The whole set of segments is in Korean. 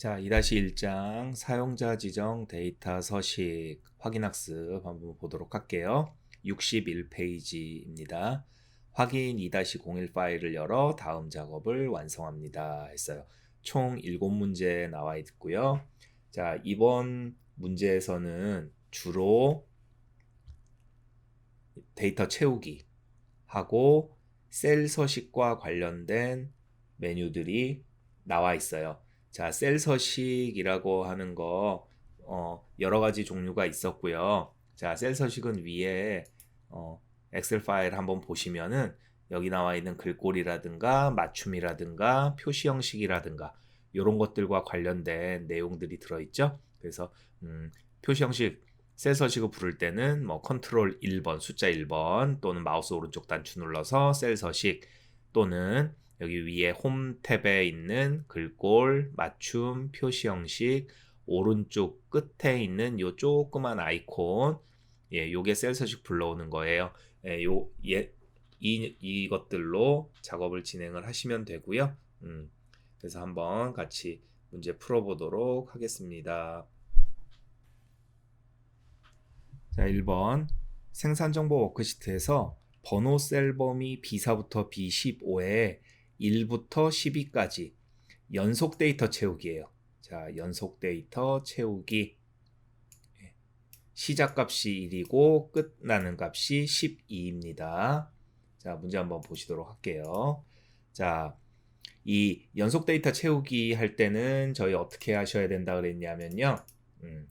자, 2-1장 사용자 지정 데이터 서식 확인 학습 한번 보도록 할게요. 61페이지입니다. 확인 2-01 파일을 열어 다음 작업을 완성합니다. 했어요. 총 7문제 나와 있고요. 자, 이번 문제에서는 주로 데이터 채우기 하고 셀 서식과 관련된 메뉴들이 나와 있어요. 자, 셀 서식이라고 하는 거, 어, 여러 가지 종류가 있었고요. 자, 셀 서식은 위에, 어, 엑셀 파일 한번 보시면은 여기 나와 있는 글꼴이라든가 맞춤이라든가 표시 형식이라든가 이런 것들과 관련된 내용들이 들어있죠. 그래서 음, 표시 형식 셀 서식을 부를 때는 뭐 컨트롤 1번 숫자 1번 또는 마우스 오른쪽 단추 눌러서 셀 서식 또는 여기 위에 홈 탭에 있는 글꼴, 맞춤, 표시 형식, 오른쪽 끝에 있는 요 조그만 아이콘, 예, 요게 셀 서식 불러오는 거예요. 예, 요, 예, 이, 이것들로 작업을 진행을 하시면 되고요. 음, 그래서 한번 같이 문제 풀어보도록 하겠습니다. 자, 1번. 생산정보 워크시트에서 번호 셀 범위 B4부터 B15에 1부터 12까지 연속 데이터 채우기예요. 자, 연속 데이터 채우기. 예. 시작 값이 1이고 끝나는 값이 12입니다. 자, 문제 한번 보시도록 할게요. 자, 이 연속 데이터 채우기 할 때는 저희 어떻게 하셔야 된다 그랬냐면요. 음,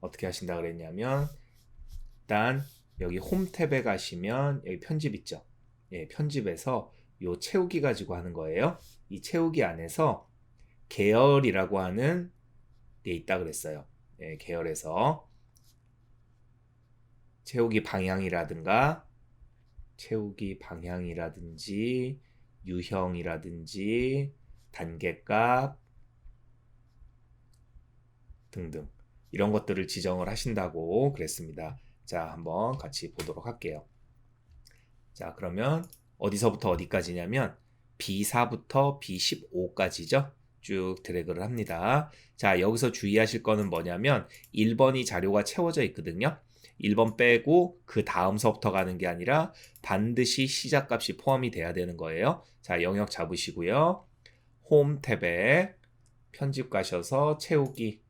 어떻게 하신다 그랬냐면 일단 여기 홈 탭에 가시면 여기 편집 있죠. 예, 편집에서 요 채우기 가지고 하는 거예요. 이 채우기 안에서 계열이라고 하는 게 있다 그랬어요. 예, 계열에서 채우기 방향이라든가 채우기 방향이라든지 유형이라든지 단계값 등등 이런 것들을 지정을 하신다고 그랬습니다. 자, 한번 같이 보도록 할게요. 자, 그러면 어디서부터 어디까지냐면 B4부터 B15까지죠. 쭉 드래그를 합니다. 자, 여기서 주의하실 거는 뭐냐면 1번이 자료가 채워져 있거든요. 1번 빼고 그 다음서부터 가는 게 아니라 반드시 시작값이 포함이 돼야 되는 거예요. 자, 영역 잡으시고요. 홈 탭에 편집 가셔서 채우기,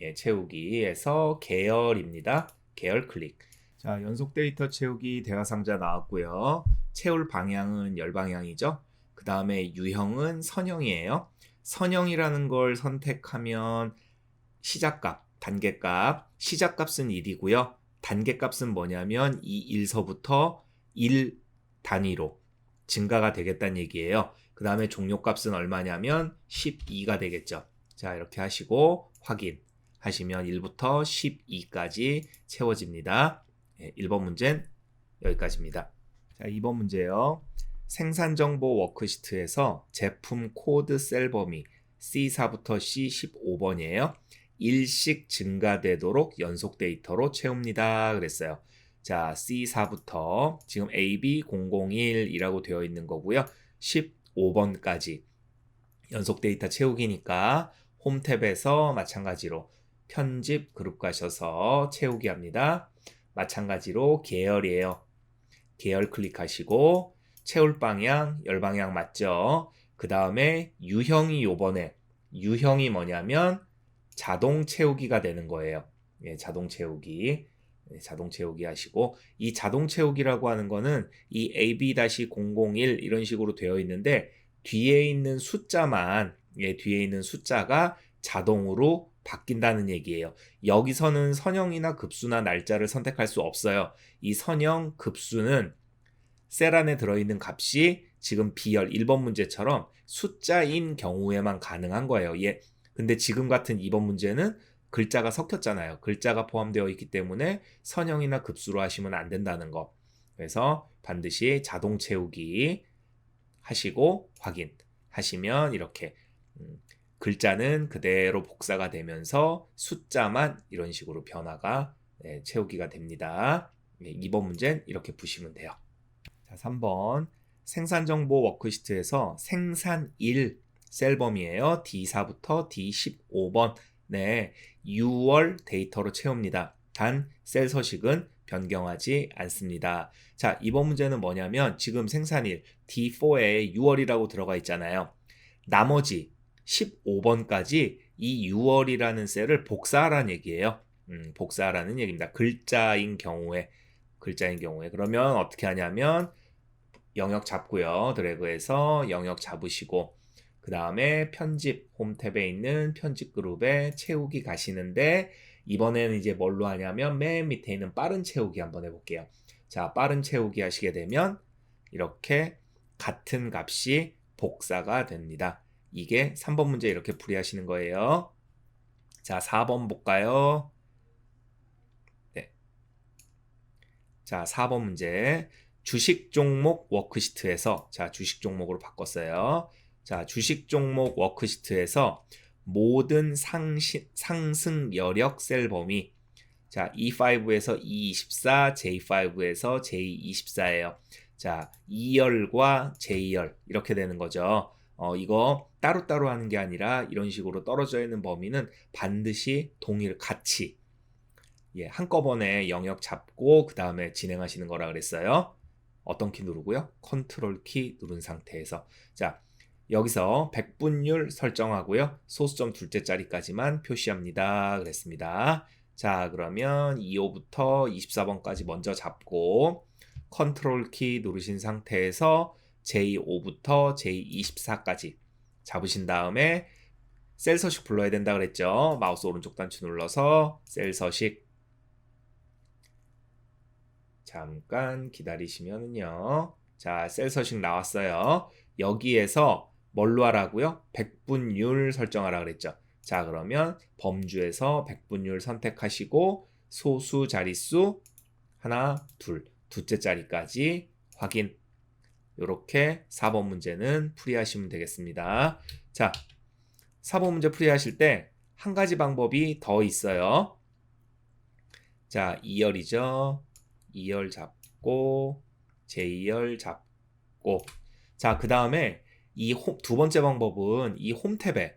예, 채우기에서 계열입니다. 계열 클릭. 자, 연속 데이터 채우기 대화 상자 나왔고요. 채울 방향은 열 방향이죠. 그 다음에 유형은 선형이에요. 선형이라는 걸 선택하면 시작값, 단계값, 시작값은 1이고요. 단계값은 뭐냐면 이 1서부터 1 단위로 증가가 되겠다는 얘기예요. 그 다음에 종료값은 얼마냐면 12가 되겠죠. 자, 이렇게 하시고 확인 하시면 1부터 12까지 채워집니다. 1번 문제는 여기까지입니다. 자, 2번 문제요. 생산정보 워크시트에서 제품 코드 셀 범위 C4부터 C15번이에요. 일씩 증가되도록 연속 데이터로 채웁니다. 그랬어요. 자, C4부터 지금 AB001이라고 되어 있는 거고요. 15번까지 연속 데이터 채우기니까 홈 탭에서 마찬가지로 편집 그룹 가셔서 채우기 합니다. 마찬가지로 계열이에요. 계열 클릭하시고 채울 방향, 열 방향 맞죠? 그 다음에 유형이 요번에 유형이 뭐냐면 자동 채우기가 되는 거예요. 예, 자동 채우기. 예, 자동 채우기 하시고 이 자동 채우기라고 하는 거는 이 AB-001 이런 식으로 되어 있는데 뒤에 있는 숫자만 예, 뒤에 있는 숫자가 자동으로 바뀐다는 얘기예요. 여기서는 선형이나 급수나 날짜를 선택할 수 없어요. 이 선형, 급수는 셀 안에 들어있는 값이 지금 B열 1번 문제처럼 숫자인 경우에만 가능한 거예요. 예. 근데 지금 같은 2번 문제는 글자가 섞였잖아요. 글자가 포함되어 있기 때문에 선형이나 급수로 하시면 안 된다는 거. 그래서 반드시 자동 채우기 하시고 확인 하시면 이렇게 음, 글자는 그대로 복사가 되면서 숫자만 이런 식으로 변화가 네, 채우기가 됩니다. 네, 2번 문제는 이렇게 보시면 돼요. 자, 3번 생산정보 워크시트에서 생산일 셀 범위예요. D4부터 D15번. 네, 6월 데이터로 채웁니다. 단 셀 서식은 변경하지 않습니다. 자, 이번 문제는 뭐냐면 지금 생산일 D4에 6월이라고 들어가 있잖아요. 나머지 15번까지 이 6월이라는 셀을 복사하라는 얘기예요. 음, 복사하라는 얘기입니다. 글자인 경우에 글자인 경우에 그러면 어떻게 하냐면 영역 잡고요. 드래그해서 영역 잡으시고 그 다음에 편집 홈 탭에 있는 편집 그룹에 채우기 가시는데 이번에는 이제 뭘로 하냐면 맨 밑에 있는 빠른 채우기 한번 해볼게요. 자, 빠른 채우기 하시게 되면 이렇게 같은 값이 복사가 됩니다. 이게 3번 문제 이렇게 풀이하시는 거예요. 자, 4번 볼까요? 네. 자, 4번 문제. 주식 종목 워크시트에서 자, 주식 종목으로 바꿨어요. 자, 주식 종목 워크시트에서 모든 상시, 상승 여력 셀 범위 자, E5에서 E24, J5에서 J24예요. 자, E열과 J열 이렇게 되는 거죠. 어, 이거 따로따로 하는 게 아니라 이런 식으로 떨어져 있는 범위는 반드시 동일 같이 예, 한꺼번에 영역 잡고 그 다음에 진행하시는 거라 그랬어요. 어떤 키 누르고요? 컨트롤 키 누른 상태에서 자 여기서 백분율 설정하고요. 소수점 둘째 자리까지만 표시합니다. 그랬습니다. 자, 그러면 2호부터 24번까지 먼저 잡고 컨트롤 키 누르신 상태에서 J5부터 J24까지 잡으신 다음에 셀 서식 불러야 된다 그랬죠. 마우스 오른쪽 단추 눌러서 셀 서식 잠깐 기다리시면은요. 자, 셀 서식 나왔어요. 여기에서 뭘로 하라고요? 백분율 설정하라 그랬죠. 자, 그러면 범주에서 백분율 선택하시고 소수 자릿수 하나, 둘, 두째 자리까지 확인. 이렇게 4번 문제는 풀이하시면 되겠습니다. 자, 4번 문제 풀이하실 때 한 가지 방법이 더 있어요. 자, 2열이죠. 2열 잡고 제2열 잡고 자, 그 다음에 이 두 번째 방법은 이 홈 탭에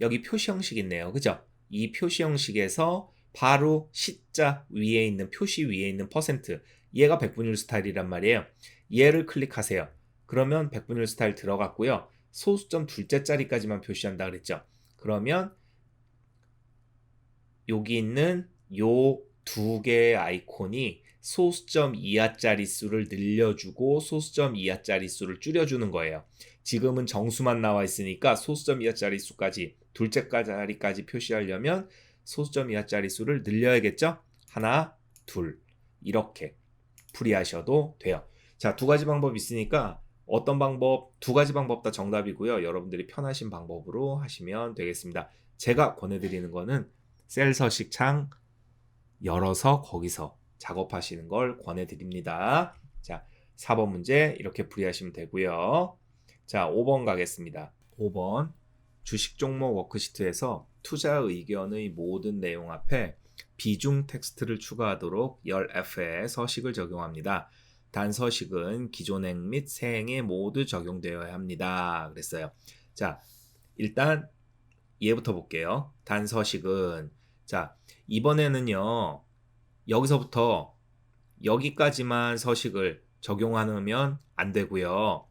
여기 표시 형식 있네요. 그죠? 이 표시 형식에서 바로 시자 위에 있는 표시 위에 있는 퍼센트 얘가 백분율 스타일이란 말이에요. 얘를 클릭하세요. 그러면 백분율 스타일 들어갔고요. 소수점 둘째 자리까지만 표시한다 그랬죠. 그러면 여기 있는 요 두 개의 아이콘이 소수점 이하짜리 수를 늘려주고 소수점 이하짜리 수를 줄여주는 거예요. 지금은 정수만 나와 있으니까 소수점 이하짜리 수까지 둘째 자리까지 표시하려면 소수점 이하짜리 수를 늘려야겠죠? 하나, 둘 이렇게 풀이하셔도 돼요. 자, 두 가지 방법 있으니까 어떤 방법, 두 가지 방법 다 정답이고요. 여러분들이 편하신 방법으로 하시면 되겠습니다. 제가 권해드리는 거는 셀 서식 창 열어서 거기서 작업하시는 걸 권해드립니다. 자, 4번 문제 이렇게 풀이하시면 되고요. 자, 5번 가겠습니다. 5번 주식 종목 워크시트에서 투자 의견의 모든 내용 앞에 비중 텍스트를 추가하도록 열 F에 서식을 적용합니다. 단 서식은 기존행 및 새행에 모두 적용되어야 합니다. 그랬어요. 자, 일단 얘부터 볼게요. 단 서식은 자, 이번에는요. 여기서부터 여기까지만 서식을 적용하면 안 되고요.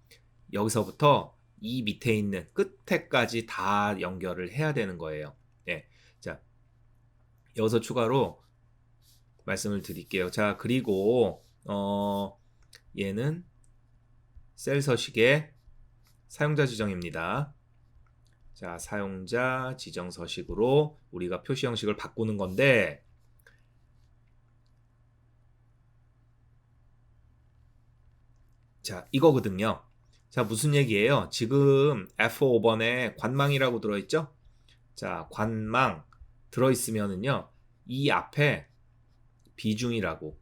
여기서부터 이 밑에 있는 끝에까지 다 연결을 해야 되는 거예요. 네. 자, 여기서 추가로 말씀을 드릴게요. 자, 그리고 어 얘는 셀 서식의 사용자 지정입니다. 자, 사용자 지정 서식으로 우리가 표시 형식을 바꾸는 건데 자, 이거거든요. 자, 무슨 얘기예요? 지금 F5번에 관망이라고 들어있죠? 자, 관망 들어있으면은요, 이 앞에 비중이라고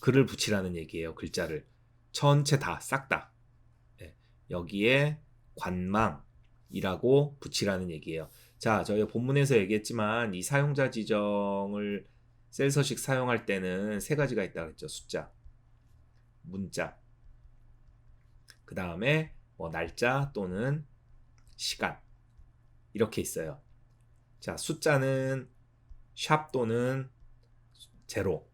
글을 붙이라는 얘기예요. 글자를. 전체 다, 싹 다. 네, 여기에 관망이라고 붙이라는 얘기예요. 자, 저희 본문에서 얘기했지만 이 사용자 지정을 셀서식 사용할 때는 세 가지가 있다고 했죠. 숫자, 문자, 그 다음에 뭐 날짜 또는 시간 이렇게 있어요. 자, 숫자는 샵 또는 제로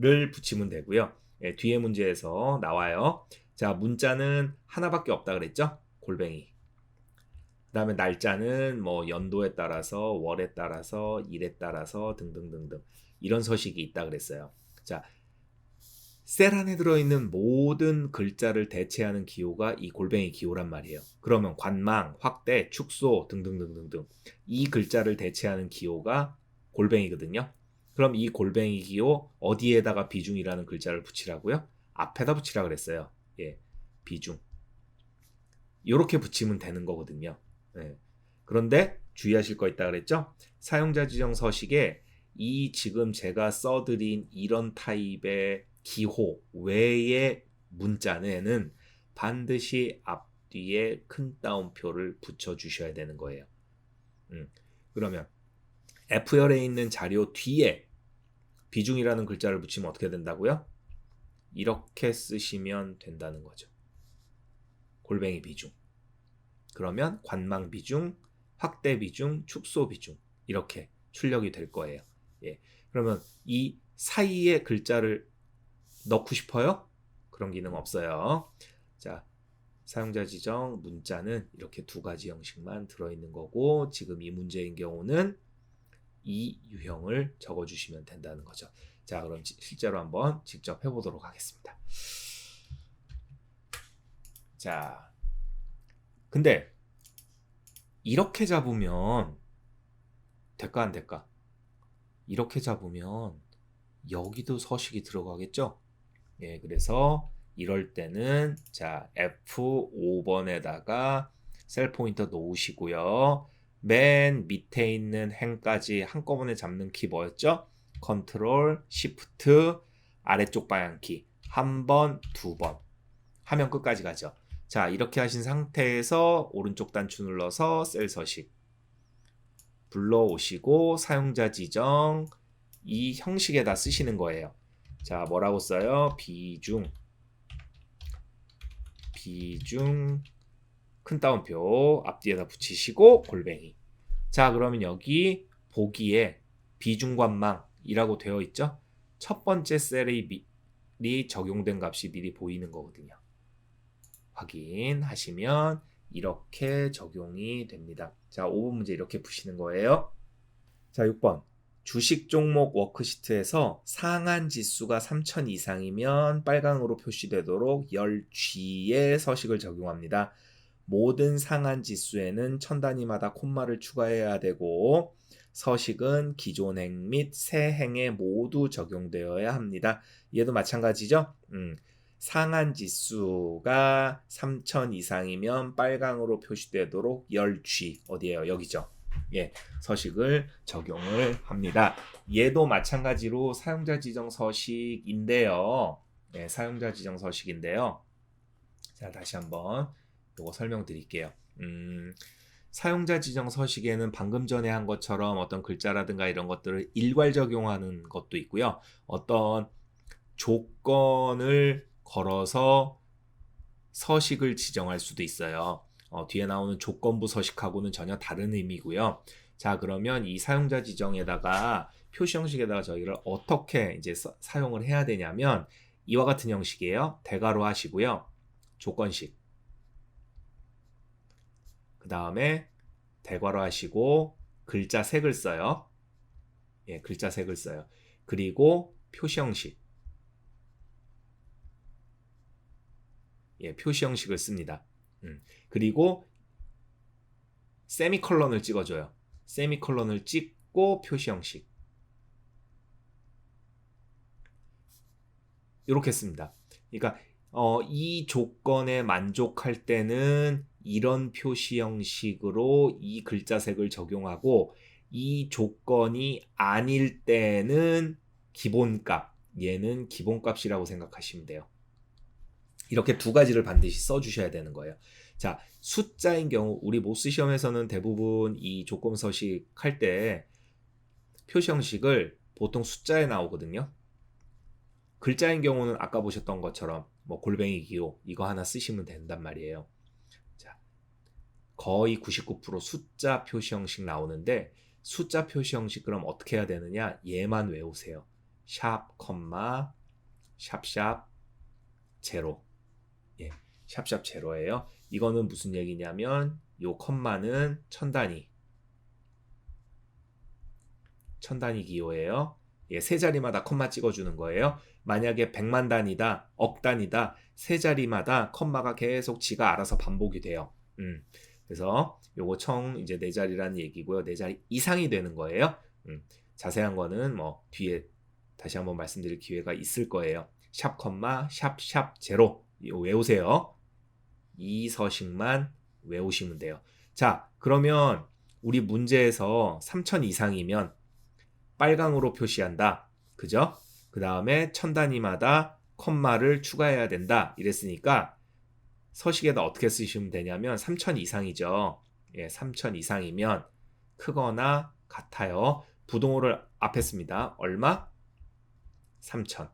를 붙이면 되고요. 예, 뒤에 문제에서 나와요. 자, 문자는 하나밖에 없다 그랬죠? 골뱅이. 그 다음에 날짜는 뭐 연도에 따라서 월에 따라서 일에 따라서 등등등등 이런 서식이 있다 그랬어요. 자, 셀 안에 들어있는 모든 글자를 대체하는 기호가 이 골뱅이 기호란 말이에요. 그러면 관망, 확대, 축소 등등등등등 이 글자를 대체하는 기호가 골뱅이거든요. 그럼 이 골뱅이 기호 어디에다가 비중이라는 글자를 붙이라고요? 앞에다 붙이라 그랬어요. 예, 비중. 이렇게 붙이면 되는 거거든요. 예. 그런데 주의하실 거 있다 그랬죠? 사용자 지정 서식에 이 지금 제가 써드린 이런 타입의 기호 외의 문자는 반드시 앞뒤에 큰 따옴표를 붙여 주셔야 되는 거예요. 음, 그러면 F열에 있는 자료 뒤에 비중이라는 글자를 붙이면 어떻게 된다고요? 이렇게 쓰시면 된다는 거죠. 골뱅이 비중. 그러면 관망 비중, 확대 비중, 축소 비중 이렇게 출력이 될 거예요. 예. 그러면 이 사이에 글자를 넣고 싶어요? 그런 기능 없어요. 자, 사용자 지정 문자는 이렇게 두 가지 형식만 들어있는 거고 지금 이 문제인 경우는 이 유형을 적어주시면 된다는 거죠. 자, 그럼 실제로 한번 직접 해보도록 하겠습니다. 자, 근데 이렇게 잡으면 될까 안 될까? 이렇게 잡으면 여기도 서식이 들어가겠죠? 예, 그래서 이럴 때는 자 F5번에다가 셀 포인터 놓으시고요. 맨 밑에 있는 행까지 한꺼번에 잡는 키 뭐였죠? 컨트롤, 시프트, 아래쪽 방향키 한 번, 두 번 하면 끝까지 가죠. 자 이렇게 하신 상태에서 오른쪽 단추 눌러서 셀 서식 불러오시고 사용자 지정 이 형식에다 쓰시는 거예요. 자, 뭐라고 써요? 비중. 비중 큰 따옴표 앞뒤에다 붙이시고 골뱅이. 자, 그러면 여기 보기에 비중관망이라고 되어 있죠? 첫 번째 셀이 적용된 값이 미리 보이는 거거든요. 확인하시면 이렇게 적용이 됩니다. 자, 5번 문제 이렇게 푸시는 거예요. 자, 6번. 주식 종목 워크시트에서 상한 지수가 3000 이상이면 빨강으로 표시되도록 10G의 서식을 적용합니다. 모든 상한 지수에는 천 단위마다 콤마를 추가해야 되고 서식은 기존 행 및 새 행에 모두 적용되어야 합니다. 얘도 마찬가지죠? 음, 상한 지수가 3000 이상이면 빨강으로 표시되도록 10G 어디에요? 여기죠. 예, 서식을 적용을 합니다. 얘도 마찬가지로 사용자 지정 서식인데요. 예, 사용자 지정 서식인데요. 자, 다시 한번 이거 설명드릴게요. 음, 사용자 지정 서식에는 방금 전에 한 것처럼 어떤 글자라든가 이런 것들을 일괄 적용하는 것도 있고요. 어떤 조건을 걸어서 서식을 지정할 수도 있어요. 어, 뒤에 나오는 조건부 서식하고는 전혀 다른 의미고요. 자, 그러면 이 사용자 지정에다가 표시 형식에다가 저희를 어떻게 이제 서, 사용을 해야 되냐면 이와 같은 형식이에요. 대괄호 하시고요. 조건식. 그 다음에 대괄호 하시고 글자 색을 써요. 예, 글자 색을 써요. 그리고 표시 형식. 예, 표시 형식을 씁니다. 음. 그리고 세미컬런을 찍어줘요. 세미컬런을 찍고 표시 형식. 이렇게 씁니다. 그러니까 어, 이 조건에 만족할 때는 이런 표시 형식으로 이 글자색을 적용하고 이 조건이 아닐 때는 기본값, 얘는 기본값이라고 생각하시면 돼요. 이렇게 두 가지를 반드시 써주셔야 되는 거예요. 자, 숫자인 경우 우리 모스 시험에서는 대부분 이 조건 서식 할 때 표시 형식을 보통 숫자에 나오거든요. 글자인 경우는 아까 보셨던 것처럼 뭐 골뱅이 기호 이거 하나 쓰시면 된단 말이에요. 자, 거의 99% 숫자 표시 형식 나오는데 숫자 표시 형식 그럼 어떻게 해야 되느냐? 얘만 외우세요. 샵, 컴마, 샵샵, 제로. 예, 샵샵 제로예요. 이거는 무슨 얘기냐면 요 컴마는 천 단위. 천 단위 기호예요. 예, 세 자리마다 컴마 찍어주는 거예요. 만약에 100만 단위다, 억 단위다, 세 자리마다 컴마가 계속 지가 알아서 반복이 돼요. 음, 그래서 요거 총 이제 네 자리라는 얘기고요. 네 자리 이상이 되는 거예요. 음, 자세한 거는 뭐 뒤에 다시 한번 말씀드릴 기회가 있을 거예요. 샵 컴마 샵 샵 제로 외우세요. 이 서식만 외우시면 돼요. 자, 그러면 우리 문제에서 3000 이상이면 빨강으로 표시한다. 그죠? 그 다음에 천 단위마다 컴마를 추가해야 된다. 이랬으니까 서식에다 어떻게 쓰시면 되냐면 3000 이상이죠. 예, 3000 이상이면 크거나 같아요. 부동호를 앞에 씁니다. 얼마? 3000.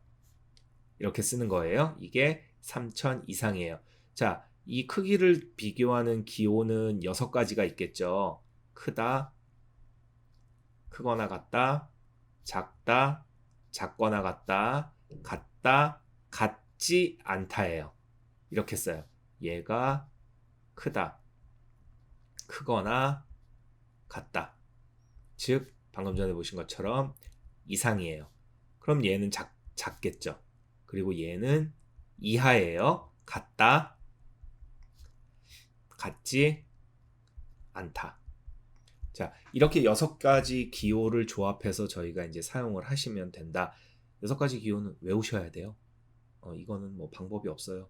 이렇게 쓰는 거예요. 이게 3000 이상이에요. 자, 이 크기를 비교하는 기호는 6가지가 있겠죠. 크다, 크거나 같다, 작다, 작거나 같다, 같다, 같지 않다예요. 이렇게 써요. 얘가 크다, 크거나 같다. 즉, 방금 전에 보신 것처럼 이상이에요. 그럼 얘는 작, 작겠죠. 그리고 얘는 이하예요. 같다, 같지 않다. 자, 이렇게 여섯 가지 기호를 조합해서 저희가 이제 사용을 하시면 된다. 여섯 가지 기호는 외우셔야 돼요. 어, 이거는 뭐 방법이 없어요.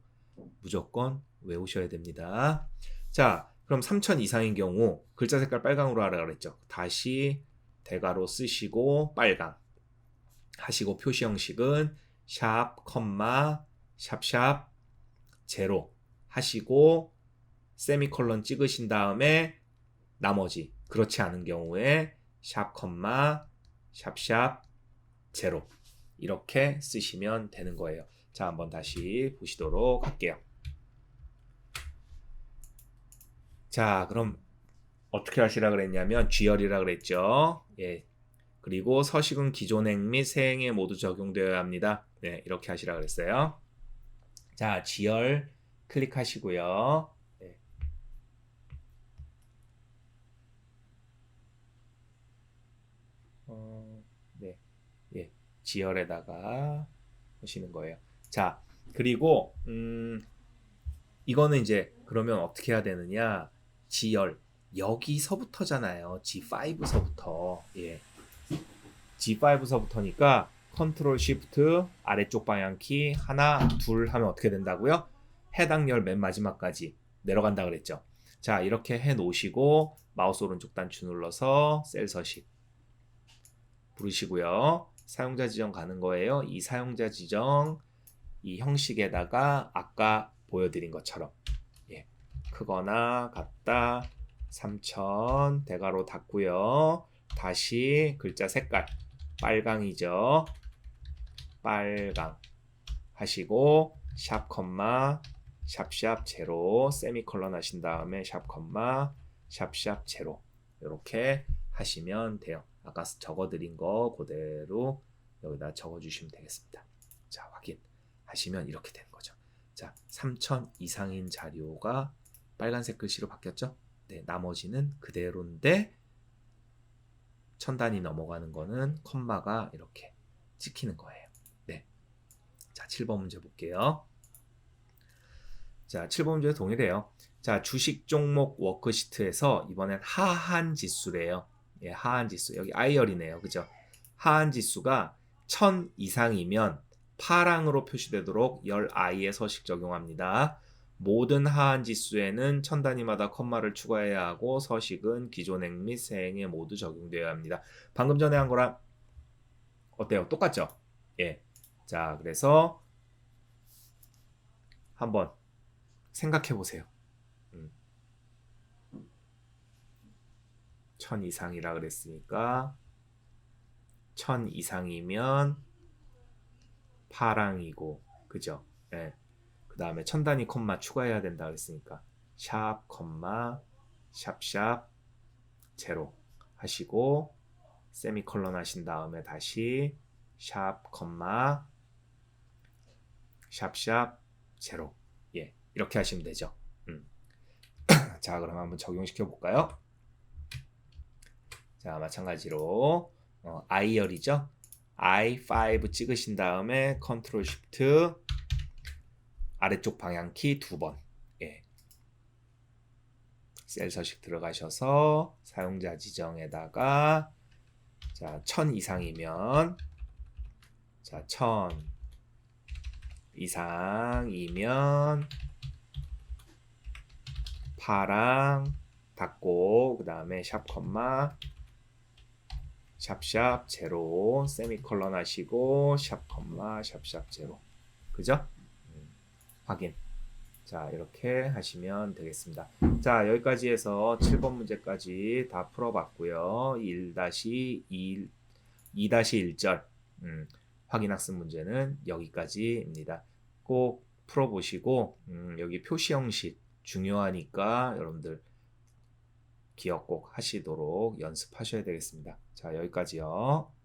무조건 외우셔야 됩니다. 자, 그럼 3000 이상인 경우 글자 색깔 빨강으로 하라 그랬죠. 다시 대가로 쓰시고 빨강 하시고 표시 형식은 샵, 컴마, 샵샵, 제로 하시고 세미콜론 찍으신 다음에 나머지 그렇지 않은 경우에 샵 컴마 샵샵 제로 이렇게 쓰시면 되는 거예요. 자, 한번 다시 보시도록 할게요. 자, 그럼 어떻게 하시라 그랬냐면 쥐열이라 그랬죠. 예. 그리고 서식은 기존행 및 새행에 모두 적용되어야 합니다. 네, 이렇게 하시라 그랬어요. 자, 지열 클릭하시고요. 네. 어, 네, 예, 지열에다가 하시는 거예요. 자, 그리고 음, 이거는 이제 그러면 어떻게 해야 되느냐? 지열 여기서부터잖아요. G5서부터. 예. G5서부터니까 컨트롤 시프트 아래쪽 방향 키 하나 둘 하면 어떻게 된다고요? 해당 열 맨 마지막까지 내려간다 그랬죠. 자 이렇게 해 놓으시고 마우스 오른쪽 단추 눌러서 셀 서식 부르시고요. 사용자 지정 가는 거예요. 이 사용자 지정 이 형식에다가 아까 보여드린 것처럼 예. 크거나 같다 3000 대가로 닫고요. 다시 글자 색깔 빨강이죠. 빨강 하시고 샵 컴마 샵샵 제로 세미콜론 하신 다음에 샵 컴마 샵샵 제로 이렇게 하시면 돼요. 아까 적어드린 거 그대로 여기다 적어주시면 되겠습니다. 자 확인 하시면 이렇게 되는 거죠. 자 3000 이상인 자료가 빨간색 글씨로 바뀌었죠? 네, 나머지는 그대로인데 천 단위 넘어가는 거는 컴마가 이렇게 찍히는 거예요. 네. 자, 7번 문제 볼게요. 자, 7번 문제 동일해요. 자, 주식 종목 워크시트에서 이번엔 하한 지수래요. 예, 하한 지수. 여기 IR이네요. 그죠? 하한 지수가 1000 이상이면 파랑으로 표시되도록 열 I의 서식 적용합니다. 모든 하한 지수에는 천 단위마다 컴마를 추가해야 하고 서식은 기존 행 및 새 행에 모두 적용되어야 합니다. 방금 전에 한 거랑 어때요? 똑같죠? 예. 자, 그래서 한번 생각해 보세요. 음. 천 이상이라 그랬으니까 천 이상이면 파랑이고 그죠? 예. 그 다음에 천 단위 콤마 추가해야 된다 그랬으니까 샵 콤마 샵샵 제로 하시고 세미콜론 하신 다음에 다시 샵 컴마 샵샵 제로 예 이렇게 하시면 되죠. 음. 자 그럼 한번 적용시켜 볼까요? 자 마찬가지로 어, I열이죠. I5 찍으신 다음에 컨트롤 쉬프트 아래쪽 방향키 두 번. 예. 셀 서식 들어가셔서 사용자 지정에다가 자, 1000 이상이면 자, 1000 이상이면 파랑 닫고 그다음에 샵 컴마 샵샵 제로 세미콜론 하시고 샵 컴마 샵샵 제로. 그죠? 음, 확인. 자 이렇게 하시면 되겠습니다. 자 여기까지 해서 7번 문제까지 다 풀어봤고요. 1-2 2-1절. 음, 확인학습 문제는 여기까지입니다. 꼭 풀어보시고 음, 여기 표시 형식 중요하니까 여러분들 기억 꼭 하시도록 연습하셔야 되겠습니다. 자, 여기까지요.